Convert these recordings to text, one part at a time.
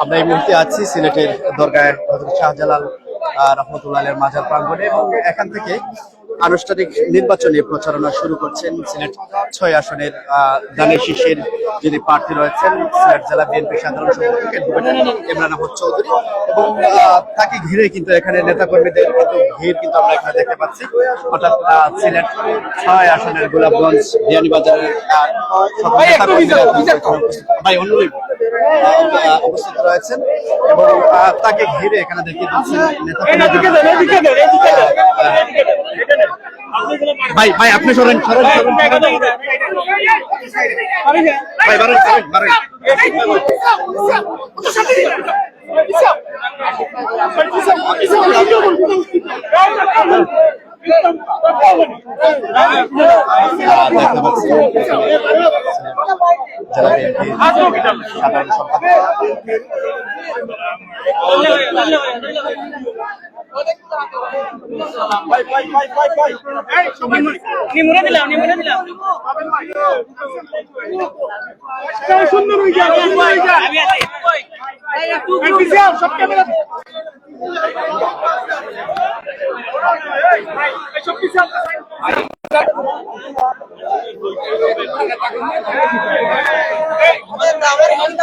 আমরা এই মুহূর্তে আছি সিলেটের দরগায় হজরত শাহজালাল আহ, রহমতুল্লাহ আলের মাজার প্রাঙ্গণে এবং এখান থেকে আনুষ্ঠানিক নির্বাচনী প্রচারণা শুরু করছেন সিলেট ছয় আসনের দানের শীষের যিনি প্রার্থী রয়েছেন সিলেট জেলা বিএনপি সাধারণ সম্পাদক ইমরান আহমদ চৌধুরী এবং তাকে ঘিরে কিন্তু এখানে নেতাকর্মীদের কিন্তু ভিড় কিন্তু আমরা এখানে দেখতে পাচ্ছি। অর্থাৎ সিলেট ছয় আসনের গোলাপগঞ্জ বিয়ানীবাজারের আহ, সকল নেতাকর্মীরা ভাই অনুরোধ উপস্থিত রয়েছেন এবং তাকে ঘিরে এখানে দেখতে ভাই ভাই আপনি সরেন সরেন সরেন। সরেন। ভাই বারেন বারেন বারেন আহ, দেখতে পাচ্ছি জেলা বিএনপি সাধারণ সম্পাদক সুন্দর হয়ে হয়ে সব ক্যামেরা সব পিছিয়ে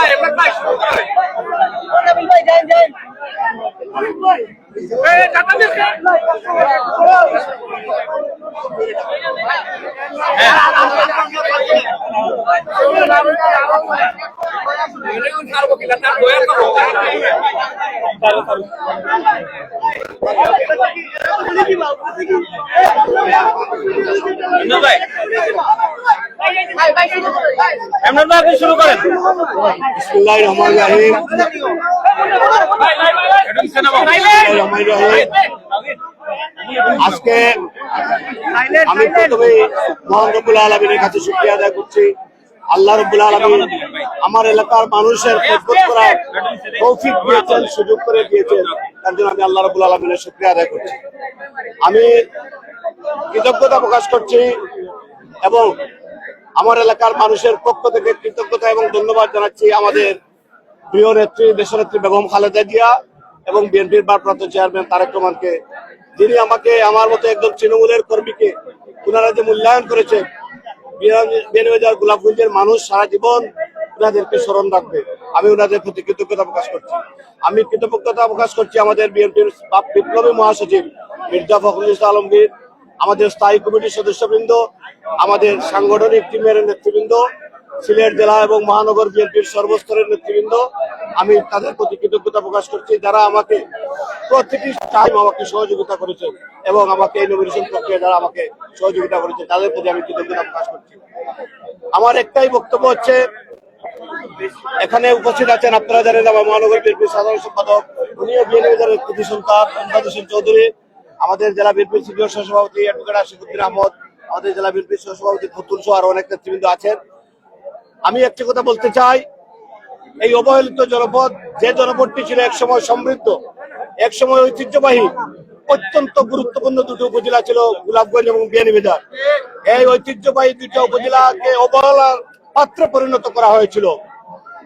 ভাই এই মাহমুদ ভাই মাহমুদ ভাই এমন শুরু করেন। বিসমিল্লাহির রহমানির রহিম। আজকে আমি প্রথমে মহান রব্বুল আলমিনের কাছে শুক্রিয়া আদায় করছি। আল্লাহ রব্বুল আলমিন আমার এলাকার মানুষের খেদমত করার তৌফিক দিয়েছেন, সুযোগ করে দিয়েছেন। তার জন্য আমি আল্লাহ রব্বুল আলমিনের শুক্রিয়া আদায় করছি। আমি কৃতজ্ঞতা প্রকাশ করছি এবং আমার এলাকার মানুষের পক্ষ থেকে কৃতজ্ঞতা এবং ধন্যবাদ জানাচ্ছি আমাদের প্রিয় নেত্রী, দেশনেত্রী বেগম খালেদা জিয়া এবং বিএনপির ভারপ্রাপ্ত চেয়ারম্যান তারেক রহমানকে। যিনি আমাকে, আমার মতো একদম তৃণমূলের কর্মীকে ওনারা যে মূল্যায়ন করেছেন বিয়ানীবাজার গোলাপগঞ্জের মানুষ সারা জীবন ওনাদেরকে স্মরণ রাখবে। আমি ওনাদের প্রতি কৃতজ্ঞতা প্রকাশ করছি। আমি কৃতজ্ঞতা প্রকাশ করছি আমাদের বিএনপির বিপ্লবী মহাসচিব মির্জা ফখরুল ইসলাম আলমগীর, আমাদের স্থায়ী কমিটির সদস্যবৃন্দ আমাদের সাংগঠনিক টিমের নেতৃবৃন্দ, সিলেট জেলা এবং মহানগর বিএনপির সর্বস্তরের নেতৃবৃন্দ। আমি তাদের প্রতি কৃতজ্ঞতা প্রকাশ করছি। যারা আমাকে প্রতিটি টাইম আমাকে সহযোগিতা করেছে এবং আমাকে এই নমিনেশন প্রক্রিয়া যারা আমাকে সহযোগিতা করেছে তাদের প্রতি আমি কৃতজ্ঞতা প্রকাশ করছি। আমার একটাই বক্তব্য হচ্ছে, এখানে উপস্থিত আছেন আপনারা জানেন আমার মহানগর বিএনপির সাধারণ সম্পাদক, উনিও বিএনপির কৃতি সন্তান চৌধুরী, আমাদের জেলা বিএনপির সিনিয়র সহসভাপতি অ্যাডভোকেট আশিকুদ্দিন আহমদ আমাদের জেলা বিএনপির সহসভাপতি ফতুল সহ আরও অনেক নেতৃবৃন্দ আছেন। আমি একটি কথা বলতে চাই, এই অবহেলিত জনপদ, যে জনপদটি ছিল একসময় সমৃদ্ধ, একসময় ঐতিহ্যবাহী, অত্যন্ত গুরুত্বপূর্ণ দুটো উপজেলা ছিল গোলাপগঞ্জ এবং বিয়ানীবাজার এই ঐতিহ্যবাহী দুইটা উপজেলাকে অবহেলার পাত্রে পরিণত করা হয়েছিল।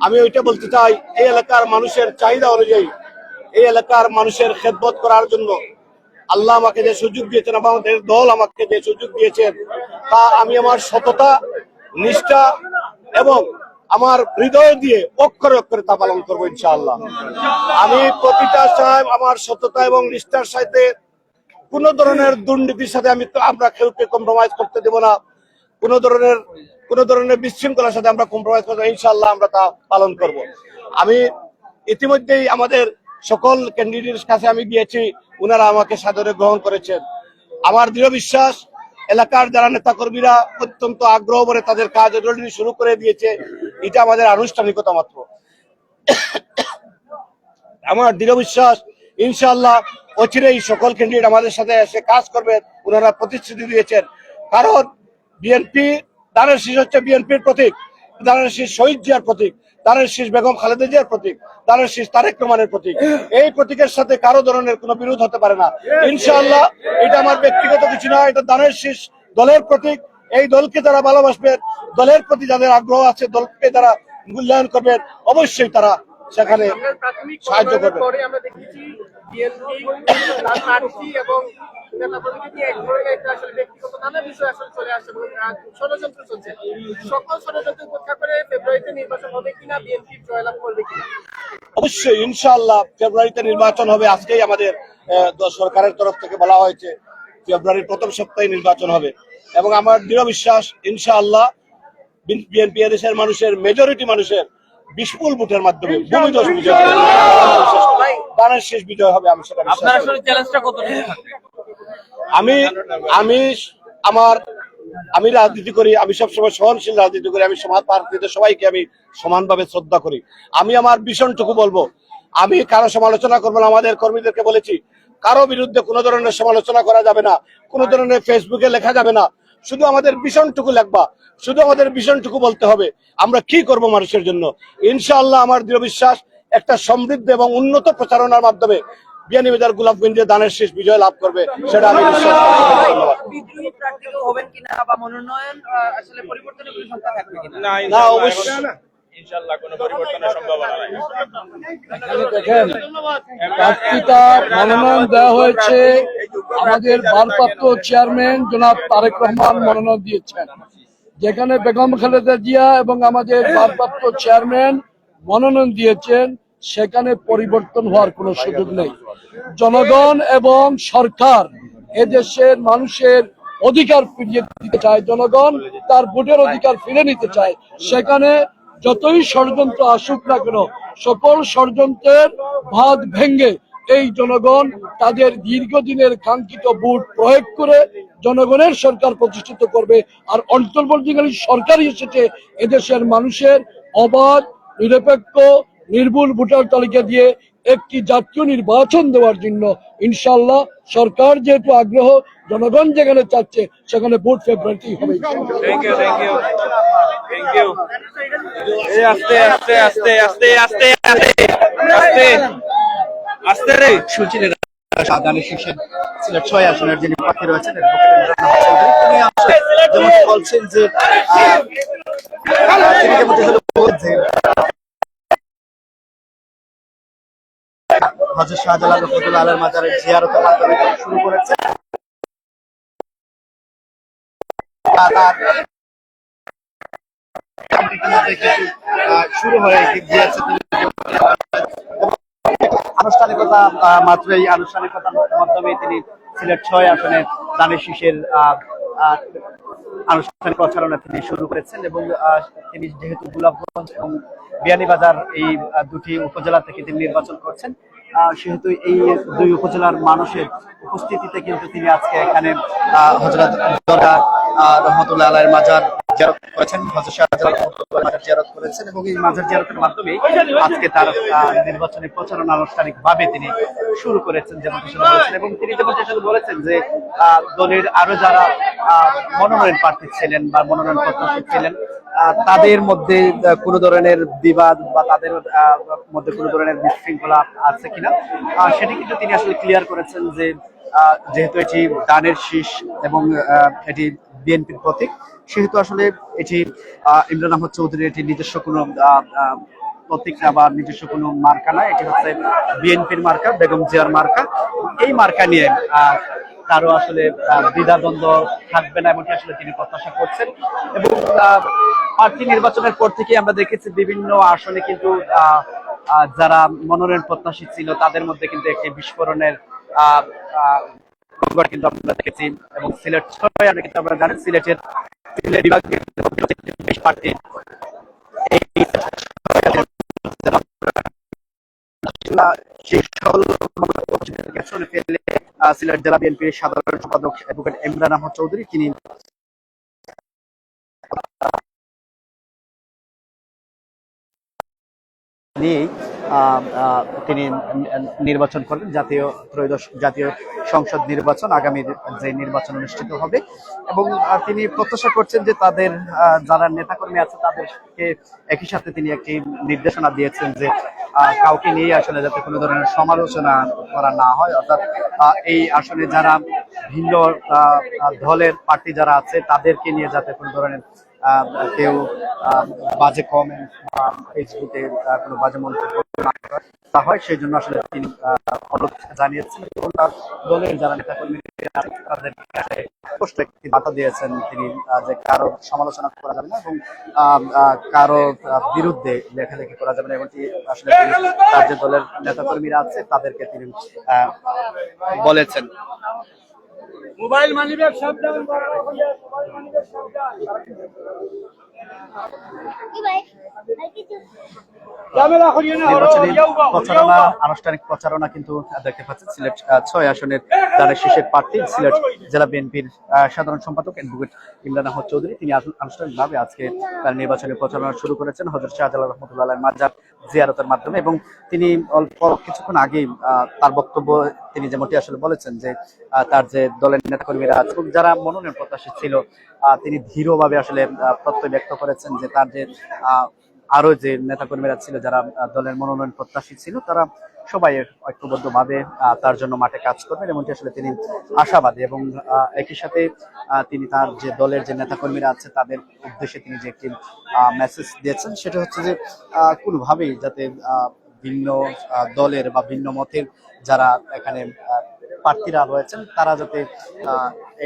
আমি ওইটা বলতে চাই, এই এলাকার মানুষের চাহিদা অনুযায়ী, এই এলাকার মানুষের খেদমত করার জন্য আল্লাহ আমাকে যে সুযোগ দিয়েছেন আমাদের দল আমাকে যে সুযোগ দিয়েছেন, তা আমি আমার সততা, নিষ্ঠা এবং আমার হৃদয় দিয়ে অক্ষরে অক্ষরে তা পালন করব ইনশাআল্লাহ। আমি প্রতিটা সাহেব আমার সততা এবং নিষ্ঠার সাথে কোন ধরনের দুর্নীতির সাথে আমি আমরা কেউকে কম্প্রোমাইজ করতে দেব না। কোন ধরনের কোন ধরনের বিশৃঙ্খলার সাথে আমরা কম্প্রোমাইজ করব ইনশাআল্লাহ আমরা তা পালন করব। আমি ইতিমধ্যেই আমাদের সকল ক্যান্ডিডেটের কাছে আমি গিয়েছি ওনারা আমাকে সাদরে গ্রহণ করেছেন। আমার দৃঢ় বিশ্বাস, এলাকার যারা নেতা কর্মীরা অত্যন্ত আগ্রহ করে তাদের কাজ অলরেডি শুরু করে দিয়েছে, এটা আমাদের আনুষ্ঠানিকতা মাত্র। আমার দৃঢ় বিশ্বাস, ইনশাআল্লাহ অচিরেই সকল ক্যান্ডিডেট আমাদের সাথে এসে কাজ করবে ওনারা প্রতিশ্রুতি দিয়েছেন। কারণ বিএনপি দানের শীষ হচ্ছে বিএনপির প্রতীক দানের শীষ শহীদ জিয়ার প্রতীক। দানের শীষ বেগম খালেদা জিয়ার প্রতীক, দানের শীষ তারেক রহমানের প্রতীক। এই প্রতীকের সাথে কারও ধরনের কোনো বিরোধ হতে পারে না। ইনশাআল্লাহ, এটা আমার ব্যক্তিগত কিছু নয়, এটা দানের শীষ দলের প্রতীক। এই দলকে তারা ভালোবাসবেন দলের প্রতি যাদের আগ্রহ আছে, দলকে তারা মূল্যায়ন করবেন অবশ্যই তারা সেখানে সাহায্য করবে। অবশ্যই ইনশাআল্লাহ ফেব্রুয়ারিতে নির্বাচন হবে। আজকেই আমাদের সরকারের তরফ থেকে বলা হয়েছে ফেব্রুয়ারির প্রথম সপ্তাহে নির্বাচন হবে। এবং আমার দৃঢ় বিশ্বাস ইনশাআল্লাহ বিএনপি দেশের মানুষের মেজরিটি মানুষের বিপুল ভোটের মাধ্যমে বিজয়। শেষ বিজয় হবে আমি সেটা আমি আমি আমার আমি রাজনীতি করি আমি সবসময় সহনশীল রাজনীতি করি আমি সমাজ প্রার্থীদের সবাইকে আমি সমানভাবে শ্রদ্ধা করি। আমি আমার ভীষণটুকু বলব আমি কারও সমালোচনা করব না আমাদের কর্মীদেরকে বলেছি কারও বিরুদ্ধে কোনো ধরনের সমালোচনা করা যাবে না কোনো ধরনের ফেসবুকে লেখা যাবে না শুধু আমাদের ভীষণটুকু লাগবা শুধু আমাদের ভীষণটুকু বলতে হবে আমরা কি করব মানুষের জন্য? ইনশাআল্লাহ আমার দৃঢ় বিশ্বাস একটা সমৃদ্ধ এবং উন্নত প্রচারণার মাধ্যমে বিয়ানীবাজার গোলাপগঞ্জে দানের শেষ বিজয় লাভ করবে সেটা আমি বিশ্বাস করি। ধন্যবাদ বিদ্রোহী প্রার্থী হবেন কিনা বা মনোনয়ন আহ, আসলে পরিবর্তনের কোনো সংখ্যা থাকবে কিনা? না অবশ্যই। ভারপ্রাপ্ত চেয়ারম্যান তারেক রহমান মনোনয়ন দিয়েছেন। যেখানে বেগম খালেদা জিয়া এবং আমাদের ভারপ্রাপ্ত চেয়ারম্যান মনোনয়ন দিয়েছেন, সেখানে পরিবর্তন হওয়ার কোনো সুযোগ নেই। জনগণ এবং সরকার এদেশের মানুষের অধিকার ফিরিয়ে দিতে চায়। জনগণ তার ভোটের অধিকার ফিরে নিতে চায়। সেখানে যতই ষড়যন্ত্র আসুক না কেন, সকল ষড়যন্ত্রের ভাত ভেঙ্গে এই জনগণ তাদের দীর্ঘদিনের কাঙ্ক্ষিত ভোট প্রয়োগ করে জনগণের সরকার প্রতিষ্ঠিত করবে। আর অন্তর্বর্তীকালীন সরকারই এসেছে, এদেশের মানুষের অবাধ, নিরপেক্ষ, নির্ভুল ভোটার তালিকা দিয়ে একটি জাতীয় নির্বাচন দেওয়ার জন্য ইনশাল্লাহ সরকার যেহেতু আগ্রহ, জনগণ যেখানে চাচ্ছে সেখানে ভোট ফেব্রুয়ারিতেই হবে। আস্তে আস্তে আস্তে আস্তে আস্তে আস্তে আস্তে রে। সুচিনের সাধারণ শীর্ষের সিলেট ছয় আসনের যিনি প্রার্থী রয়েছেন যেমন বলছেন যে হজর শাহজালাল রহমতুল্লাহ আলের মাজারের জিয়ারতের মাধ্যমে শুরু করেছে শুরু হয়ে আনুষ্ঠানিকতা মাত্র এই আনুষ্ঠানিকতার মাধ্যমে তিনি সিলেট ছয় আসনে দানের শীষের আনুষ্ঠানিক প্রচারণা তিনি শুরু করেছেন এবং তিনি যেহেতু গোলাপগঞ্জ এবং বিয়ানীবাজার এই দুটি উপজেলা থেকে তিনি নির্বাচন করছেন সেহেতু এই দুই উপজেলার মানুষের উপস্থিতিতে কিন্তু তিনি আজকে এখানে হজরত রহমতুল্লাহ আলাইয়ের মাজার জিয়ারত করেছেন হজরত শাহজালাল মাজার জিয়ারত করেছেন এবং এই মাজার জিয়ারতের মাধ্যমে আজকে তার নির্বাচনী প্রচারণা আনুষ্ঠানিক ভাবে তিনি শুরু করেছেন, যেমন এবং তিনি যেমন বলেছেন যে দলের আরও যারা মনোনয়ন প্রার্থী ছিলেন বা মনোনয়ন প্রত্যাশী ছিলেন তাদের মধ্যে কোনো ধরনের বিবাদ বা তাদের মধ্যে কোনো ধরনের বিশৃঙ্খলা আছে কিনা সেটি কিন্তু তিনি আসলে ক্লিয়ার করেছেন যে যেহেতু এটি দানের শীষ এবং এটি বিএনপির প্রতীক। সেহেতু আসলে এটি ইমরান আহমদ চৌধুরীর এটি নিজস্ব কোনো প্রতীক না বা নিজস্ব কোনো মার্কা না। এটি হচ্ছে বিএনপির মার্কা, বেগম জিয়ার মার্কা। এই মার্কা নিয়ে কারও আসলে দ্বিধাদ্বন্দ্ব থাকবে না এমনটি আসলে তিনি প্রত্যাশা করছেন। এবং প্রার্থী নির্বাচনের পর থেকে আমরা দেখেছি বিভিন্ন আসনে কিন্তু যারা মনোনয়ন প্রত্যাশী ছিল, তাদের মধ্যে কিন্তু একটি বিস্ফোরণের আহ, কিন্তু আমরা দেখেছি এবং সিলেট ছয় আমরা কিন্তু আমরা জানি সিলেটের সিলেট বিভাগের বেশ আহ, সিলেট জেলা বিএনপির সাধারণ সম্পাদক অ্যাডভোকেট ইমরান আহমদ চৌধুরী তিনি নিয়েই তিনি নির্বাচন করবেন জাতীয় ত্রয়োদশ, জাতীয় সংসদ নির্বাচন, আগামী যে নির্বাচন অনুষ্ঠিত হবে। এবং তিনি প্রত্যাশা করছেন যে তাদের যারা নেতাকর্মী আছে, তাদেরকে একই সাথে তিনি একটি নির্দেশনা দিয়েছেন যে কাউকে নিয়ে আসলে যাতে কোনো ধরনের সমালোচনা করা না হয়। অর্থাৎ এই আসনে যারা ভিন্ন দলের পার্টি যারা আছে, তাদেরকে নিয়ে যাতে কোনো ধরনের কেউ বাজে কমেন্ট বা ফেসবুকে কোনো বাজে মন্তব্য হয়, সেই জন্য আসলে তিনি জানিয়েছেন এবং তার দলের যারা নেতাকর্মী তাদের স্পষ্ট একটি বার্তা দিয়েছেন তিনি যে কারও সমালোচনা করা যাবে না এবং কারও বিরুদ্ধে লেখালেখি করা যাবে না এবং আসলে তার যে দলের নেতাকর্মীরা আছে তাদেরকে তিনি বলেছেন। Mobile money bag mobile money bag প্রচারণা আনুষ্ঠানিক প্রচারণা কিন্তু দেখতে পাচ্ছেন সিলেট ছয় আসনের প্রার্থী সিলেট জেলা বিএনপির সাধারণ সম্পাদক অ্যাডভোকেট ইমরান আহমদ চৌধুরী। তিনি আনুষ্ঠানিকভাবে আজকে তার নির্বাচনী প্রচারণা শুরু করেছেন হজরত শাহজালাল রহমতুল্লাহ মাজার জিয়ারতের মাধ্যমে এবং তিনি অল্প কিছুক্ষণ আগেই আহ, তার বক্তব্য তিনি যেমনটি আসলে বলেছেন যে তার যে দলের নেতাকর্মীরা আছে এবং যারা মনোনয়ন প্রত্যাশী ছিল তিনি দৃঢ়ভাবে আসলে প্রত্যয় ব্যক্ত করেছেন যে তার যে আহ, আরও যে নেতাকর্মীরা ছিল যারা দলের মনোনয়ন প্রত্যাশী ছিল তারা সবাই ঐক্যবদ্ধ ভাবে তার জন্য মাঠে কাজ করবেন এমনটি আসলে তিনি আশাবাদী এবং একই সাথে তিনি তার যে দলের যে নেতাকর্মীরা আছে তাদের উদ্দেশ্যে তিনি যে একটি মেসেজ দিয়েছেন সেটা হচ্ছে যে কোনোভাবেই যাতে ভিন্ন দলের বা ভিন্ন মতের যারা এখানে প্রার্থীরা রয়েছেন, তারা যাতে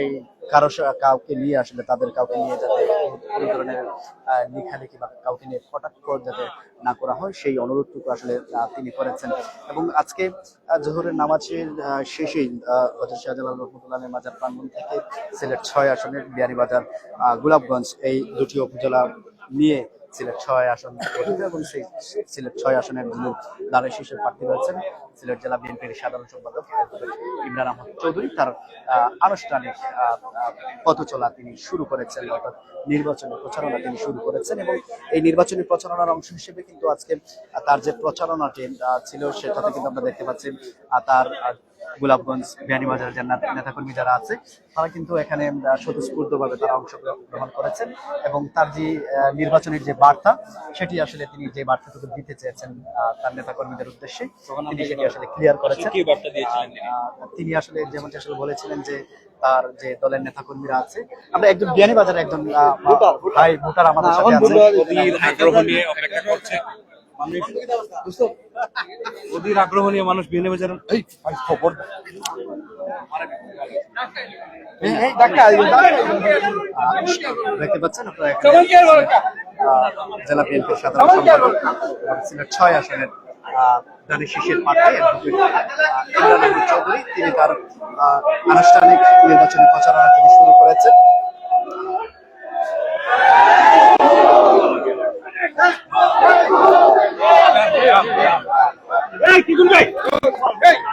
এই কারও কাউকে নিয়ে আসলে, তাদের কাউকে নিয়ে যাতে কোনো ধরনের লেখালেখি বা কাউকে নিয়ে কটাক্ষ যাতে না করা হয়, সেই অনুরোধটুকু আসলে তিনি করেছেন। এবং আজকে জোহরের নামাজের শেষেই হজরত শাহজালাল রহমতুল্লাহ মাজার প্রাঙ্গণ থেকে সিলেট ছয় আসনের বিয়ানীবাজার গোলাপগঞ্জ এই দুটি উপজেলা নিয়ে সিলেট ছয় আসন এবং সেই সিলেট ছয় আসনের যিনি দাঁড়ায় শীর্ষের প্রার্থী রয়েছেন সিলেট জেলা বিএনপির সাধারণ সম্পাদক ইমরান আহমদ চৌধুরী। তার আনুষ্ঠানিক পথ চলা তিনি শুরু করেছেন, অর্থাৎ নির্বাচনী প্রচারণা তিনি শুরু করেছেন এবং এই নির্বাচনী প্রচারণার অংশ হিসেবে কিন্তু আজকে তার যে প্রচারণাটি ছিল সেটাতে কিন্তু আমরা দেখতে পাচ্ছি তার গোলাপগঞ্জ বিয়ানীবাজার যে নেতা- নেতাকর্মী যারা আছে তারা কিন্তু এখানে স্বতঃস্ফূর্তভাবে তারা অংশগ্রহণ করেছেন এবং তার যে নির্বাচনের যে বার্তা সেটি আসলে তিনি যে বার্তাটুকু দিতে চেয়েছেন তার নেতাকর্মীদের উদ্দেশ্যে তিনি সেটি আসলে ক্লিয়ার করেছেন। কি বার্তা দিয়েছিলেন তিনি? আহ, তিনি আসলে যেমনটি আসলে বলেছিলেন যে তার যে দলের নেতাকর্মীরা আছে আমরা একজন বিয়ানীবাজারের একজন আহ, ভাই ভোটার আমাদের সাথে আছে অধীর আগ্রহ নিয়ে অধীর আগ্রহ নিয়ে মানুষ বিএনএ বাজার এই খবর দেখতে পাচ্ছেন আপনারা জেলা বিএনপির সাধারণ সিলেট ছয় আসনের আহ, দানি শীষের ইমরান চৌধুরী তিনি তার আনুষ্ঠানিক নির্বাচনী প্রচারণা তিনি শুরু করেছেন।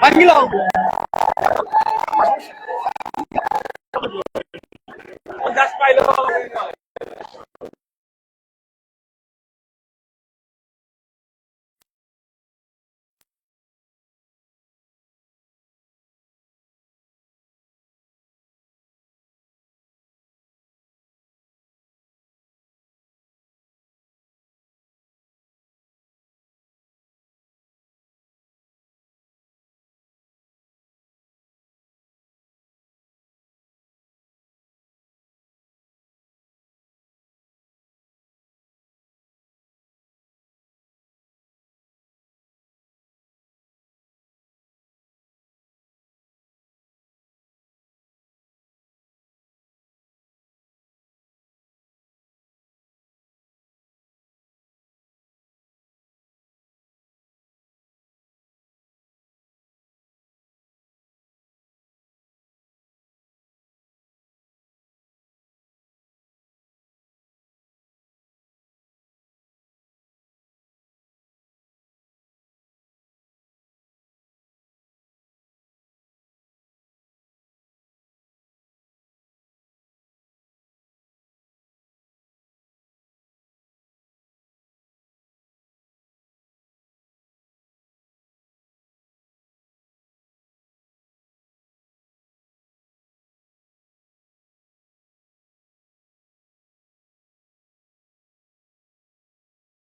ভাঙ্গিলাম